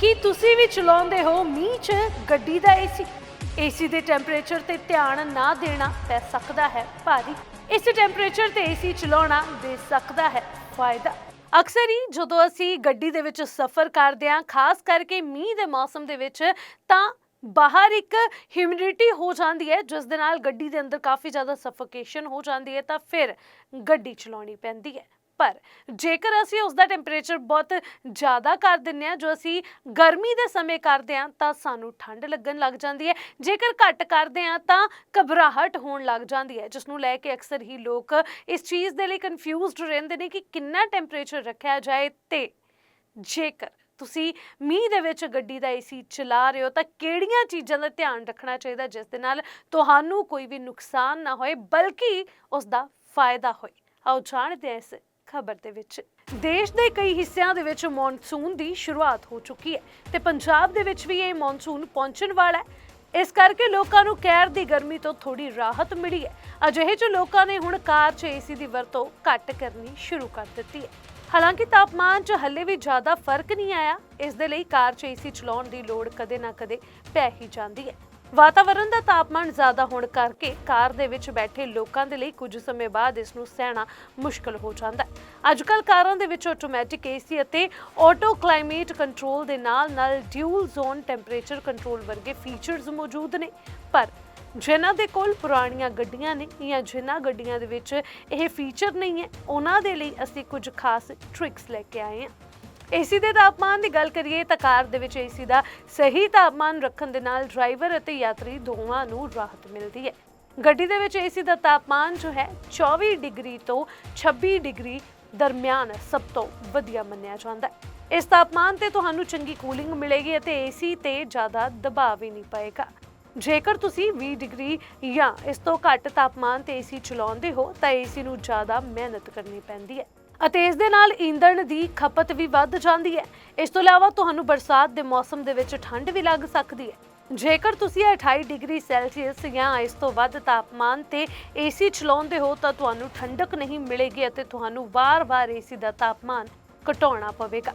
ਕੀ ਤੁਸੀਂ ਵੀ ਚਲਾਉਂਦੇ ਹੋ? ਮੀਂਹ 'ਚ ਗੱਡੀ ਦਾ ਏਸੀ? ਏਸੀ ਦੇ ਟੈਂਪਰੇਚਰ ਤੇ ਧਿਆਨ ਨਾ ਦੇਣਾ ਪੈ ਸਕਦਾ ਹੈ। ਭਾਰੀ, ਇਸ ਟੈਂਪਰੇਚਰ ਤੇ ਏਸੀ ਚਲਾਉਣਾ ਦੇ ਸਕਦਾ ਹੈ। ਫਾਇਦਾ, ਅਕਸਰ ਹੀ ਜਦੋਂ ਅਸੀਂ ਗੱਡੀ ਦੇ ਵਿੱਚ ਸਫ਼ਰ ਕਰਦੇ ਹਾਂ, ਖਾਸ ਕਰਕੇ ਮੀਂਹ ਦੇ ਮੌਸਮ ਦੇ ਵਿੱਚ, ਤਾਂ ਬਾਹਰ ਇੱਕ ਹਿਊਮਿਡਿਟੀ ਹੋ ਜਾਂਦੀ ਹੈ, ਜਿਸ ਦੇ ਨਾਲ ਗੱਡੀ ਦੇ ਅੰਦਰ ਕਾਫੀ ਜ਼ਿਆਦਾ ਸਫੋਕੇਸ਼ਨ ਹੋ ਜਾਂਦੀ ਹੈ, ਤਾਂ ਫਿਰ ਗੱਡੀ ਚਲਾਉਣੀ ਪੈਂਦੀ ਹੈ। ਪਰ ਜੇਕਰ ਅਸੀਂ ਉਸ ਦਾ ਟੈਂਪਰੇਚਰ ਬਹੁਤ ਜ਼ਿਆਦਾ ਕਰ ਦਿੰਨੇ ਆ ਜੋ ਅਸੀਂ ਗਰਮੀ ਦੇ ਸਮੇਂ ਕਰਦੇ ਆ ਤਾਂ ਸਾਨੂੰ ਠੰਡ ਲੱਗਣ ਲੱਗ ਜਾਂਦੀ ਹੈ। ਜੇਕਰ ਘੱਟ ਕਰਦੇ ਆ ਤਾਂ ਘਬਰਾਹਟ ਹੋਣ ਲੱਗ ਜਾਂਦੀ ਹੈ ਜਿਸ ਨੂੰ ਲੈ ਕੇ ਅਕਸਰ ਹੀ ਲੋਕ ਇਸ ਚੀਜ਼ ਦੇ ਲਈ ਕਨਫਿਊਜ਼ਡ ਰਹਿੰਦੇ ਨੇ ਕਿ ਕਿੰਨਾ ਟੈਂਪਰੇਚਰ ਰੱਖਿਆ ਜਾਏ ਤੇ ਜੇਕਰ ਤੁਸੀਂ ਮੀਂਹ ਦੇ ਵਿੱਚ ਗੱਡੀ ਦਾ ਏਸੀ ਚਲਾ ਰਹੇ ਹੋ, ਤਾਂ ਕਿਹੜੀਆਂ ਚੀਜ਼ਾਂ ਦਾ ਧਿਆਨ ਰੱਖਣਾ ਚਾਹੀਦਾ, ਜਿਸ ਦੇ ਨਾਲ ਤੁਹਾਨੂੰ ਕੋਈ ਵੀ ਨੁਕਸਾਨ ਨਾ ਹੋਏ, ਬਲਕਿ ਉਸ ਦਾ ਫਾਇਦਾ ਹੋਏ। ਆਓ ਜਾਣਦੇ ਹਾਂ ਇਸ ਖਬਰ ਦੇ ਵਿੱਚ। ਦੇਸ਼ ਦੇ ਕਈ ਹਿੱਸਿਆਂ ਦੇ ਵਿੱਚ ਮੌਨਸੂਨ ਦੀ ਸ਼ੁਰੂਆਤ ਹੋ ਚੁੱਕੀ ਹੈ ਤੇ ਪੰਜਾਬ ਦੇ ਵਿੱਚ ਵੀ ਇਹ ਮੌਨਸੂਨ ਪਹੁੰਚਣ ਵਾਲਾ ਹੈ। ਇਸ ਕਰਕੇ ਲੋਕਾਂ ਨੂੰ ਕਹਿਰ ਦੀ ਗਰਮੀ ਤੋਂ ਥੋੜੀ ਰਾਹਤ ਮਿਲੀ ਹੈ। ਅਜਿਹੇ ਚ ਲੋਕਾਂ ਨੇ ਹੁਣ ਕਾਰ 'ਚ ਏਸੀ ਦੀ ਵਰਤੋਂ ਘੱਟ ਕਰਨੀ ਸ਼ੁਰੂ ਕਰ ਦਿੱਤੀ ਹੈ। ਹਾਲਾਂਕਿ ਤਾਪਮਾਨ 'ਚ ਹੱਲੇ ਵੀ ਜ਼ਿਆਦਾ ਫ਼ਰਕ ਨਹੀਂ ਆਇਆ। ਇਸ ਦੇ ਲਈ ਕਾਰ 'ਚ ਏਸੀ ਚਲਾਉਣ ਦੀ ਲੋੜ ਕਦੇ ਨਾ ਕਦੇ ਪੈ ਹੀ ਜਾਂਦੀ ਹੈ। ਵਾਤਾਵਰਣ ਦਾ ਤਾਪਮਾਨ ਜ਼ਿਆਦਾ ਹੋਣ ਕਰਕੇ ਕਾਰ ਦੇ ਵਿੱਚ ਬੈਠੇ ਲੋਕਾਂ ਦੇ ਲਈ ਕੁਝ ਸਮੇਂ ਬਾਅਦ ਇਸ ਨੂੰ ਸਹਿਣਾ ਮੁਸ਼ਕਲ ਹੋ ਜਾਂਦਾ ਹੈ। ਅੱਜਕੱਲ ਕਾਰਾਂ ਦੇ ਵਿੱਚ ਆਟੋਮੈਟਿਕ ਏਸੀ ਅਤੇ ਆਟੋ ਕਲਾਈਮੇਟ ਕੰਟਰੋਲ ਦੇ ਨਾਲ ਨਾਲ ਡਿਊਲ ਜ਼ੋਨ ਟੈਂਪਰੇਚਰ ਕੰਟਰੋਲ ਵਰਗੇ ਫੀਚਰਸ ਮੌਜੂਦ ਨੇ। ਪਰ ਜਿਨ੍ਹਾਂ ਦੇ ਕੋਲ ਪੁਰਾਣੀਆਂ ਗੱਡੀਆਂ ਨੇ ਜਾਂ ਜਿਨ੍ਹਾਂ ਗੱਡੀਆਂ ਦੇ ਵਿੱਚ ਇਹ ਫੀਚਰ ਨਹੀਂ ਹੈ, ਉਹਨਾਂ ਦੇ ਲਈ ਅਸੀਂ ਕੁਝ ਖਾਸ ਟ੍ਰਿਕਸ ਲੈ ਕੇ ਆਏ ਹਾਂ। ਏਸੀ ਦੇ ਤਾਪਮਾਨ ਦੀ ਗੱਲ ਕਰੀਏ ਤਾਂ ਕਾਰ ਦੇ ਵਿੱਚ ਏਸੀ ਦਾ ਸਹੀ ਤਾਪਮਾਨ ਰੱਖਣ ਦੇ ਨਾਲ ਡਰਾਈਵਰ ਅਤੇ ਯਾਤਰੀ ਦੋਵਾਂ ਨੂੰ ਰਾਹਤ ਮਿਲਦੀ ਹੈ। ਗੱਡੀ ਦੇ ਵਿੱਚ ਏਸੀ ਦਾ ਤਾਪਮਾਨ ਜੋ ਹੈ 24 ਡਿਗਰੀ ਤੋਂ 26 ਡਿਗਰੀ ਦਰਮਿਆਨ ਸਭ ਤੋਂ ਵਧੀਆ ਮੰਨਿਆ ਜਾਂਦਾ ਹੈ। ਇਸ ਤਾਪਮਾਨ ਤੇ ਤੁਹਾਨੂੰ ਚੰਗੀ ਕੂਲਿੰਗ ਮਿਲੇਗੀ ਅਤੇ ਏਸੀ ਤੇ ਜ਼ਿਆਦਾ ਦਬਾਅ ਵੀ ਨਹੀਂ ਪਏਗਾ। ਜੇਕਰ ਤੁਸੀਂ 20 ਡਿਗਰੀ ਜਾਂ ਇਸ ਤੋਂ ਘੱਟ ਤਾਪਮਾਨ ਤੇ ਏਸੀ ਚਲਾਉਂਦੇ ਹੋ ਤਾਂ ਏਸੀ ਨੂੰ ਜ਼ਿਆਦਾ ਮਿਹਨਤ ਕਰਨੀ ਪੈਂਦੀ ਹੈ। ਅਤੇ ਇਸ ਦੇ ਨਾਲ ਈਂਧਣ ਦੀ ਖਪਤ ਵੀ ਵੱਧ ਜਾਂਦੀ ਹੈ। ਇਸ ਤੋਂ ਇਲਾਵਾ ਤੁਹਾਨੂੰ ਬਰਸਾਤ ਦੇ ਮੌਸਮ ਦੇ ਵਿੱਚ ਠੰਡ ਵੀ ਲੱਗ ਸਕਦੀ ਹੈ। ਜੇਕਰ ਤੁਸੀਂ 28 ਡਿਗਰੀ ਸੈਲਸੀਅਸ ਜਾਂ ਇਸ ਤੋਂ ਵੱਧ ਤਾਪਮਾਨ ਤੇ ਏਸੀ ਚਲਾਉਂਦੇ ਹੋ, ਤਾਂ ਤੁਹਾਨੂੰ ਠੰਡਕ ਨਹੀਂ ਮਿਲੇਗੀ ਅਤੇ ਤੁਹਾਨੂੰ ਵਾਰ-ਵਾਰ ਏਸੀ ਦਾ ਤਾਪਮਾਨ ਘਟਾਉਣਾ ਪਵੇਗਾ।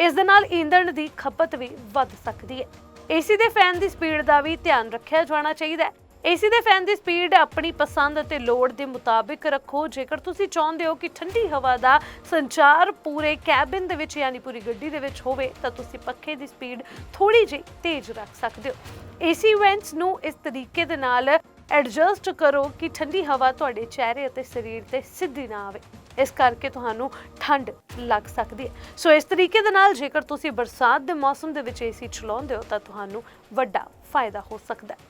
ਇਸ ਦੇ ਨਾਲ ਈਂਧਣ ਦੀ ਖਪਤ ਵੀ ਵੱਧ ਸਕਦੀ ਹੈ। ਏਸੀ ਦੇ ਫੈਨ ਦੀ ਸਪੀਡ ਦਾ ਵੀ ਧਿਆਨ ਰੱਖਿਆ ਜਾਣਾ ਚਾਹੀਦਾ ਹੈ। ਏਸੀ ਦੇ ਫੈਨ ਦੀ ਸਪੀਡ ਆਪਣੀ ਪਸੰਦ ਅਤੇ ਲੋੜ ਦੇ ਮੁਤਾਬਿਕ ਰੱਖੋ। ਜੇਕਰ ਤੁਸੀਂ ਚਾਹੁੰਦੇ ਹੋ ਕਿ ਠੰਡੀ ਹਵਾ ਦਾ ਸੰਚਾਰ ਪੂਰੇ ਕੈਬਿਨ ਦੇ ਵਿੱਚ ਯਾਨੀ ਪੂਰੀ ਗੱਡੀ ਦੇ ਵਿੱਚ ਹੋਵੇ, ਤਾਂ ਤੁਸੀਂ ਪੱਖੇ ਦੀ ਸਪੀਡ ਥੋੜੀ ਜਿਹੀ ਤੇਜ਼ ਰੱਖ ਸਕਦੇ ਹੋ। ਏਸੀ ਵੈਂਟਸ ਨੂੰ ਇਸ ਤਰੀਕੇ ਦੇ ਨਾਲ ਐਡਜਸਟ ਕਰੋ ਕਿ ਠੰਡੀ ਹਵਾ ਤੁਹਾਡੇ ਚਿਹਰੇ ਅਤੇ ਸਰੀਰ ਤੇ ਸਿੱਧੀ ਨਾ ਆਵੇ। ਇਸ ਕਰਕੇ ਤੁਹਾਨੂੰ ਠੰਡ ਲੱਗ ਸਕਦੀ ਹੈ। ਸੋ ਇਸ ਤਰੀਕੇ ਦੇ ਨਾਲ ਜੇਕਰ ਤੁਸੀਂ ਬਰਸਾਤ ਦੇ ਮੌਸਮ ਦੇ ਵਿੱਚ ਏਸੀ ਚਲਾਉਂਦੇ ਹੋ, ਤਾਂ ਤੁਹਾਨੂੰ ਵੱਡਾ ਫਾਇਦਾ ਹੋ ਸਕਦਾ ਹੈ।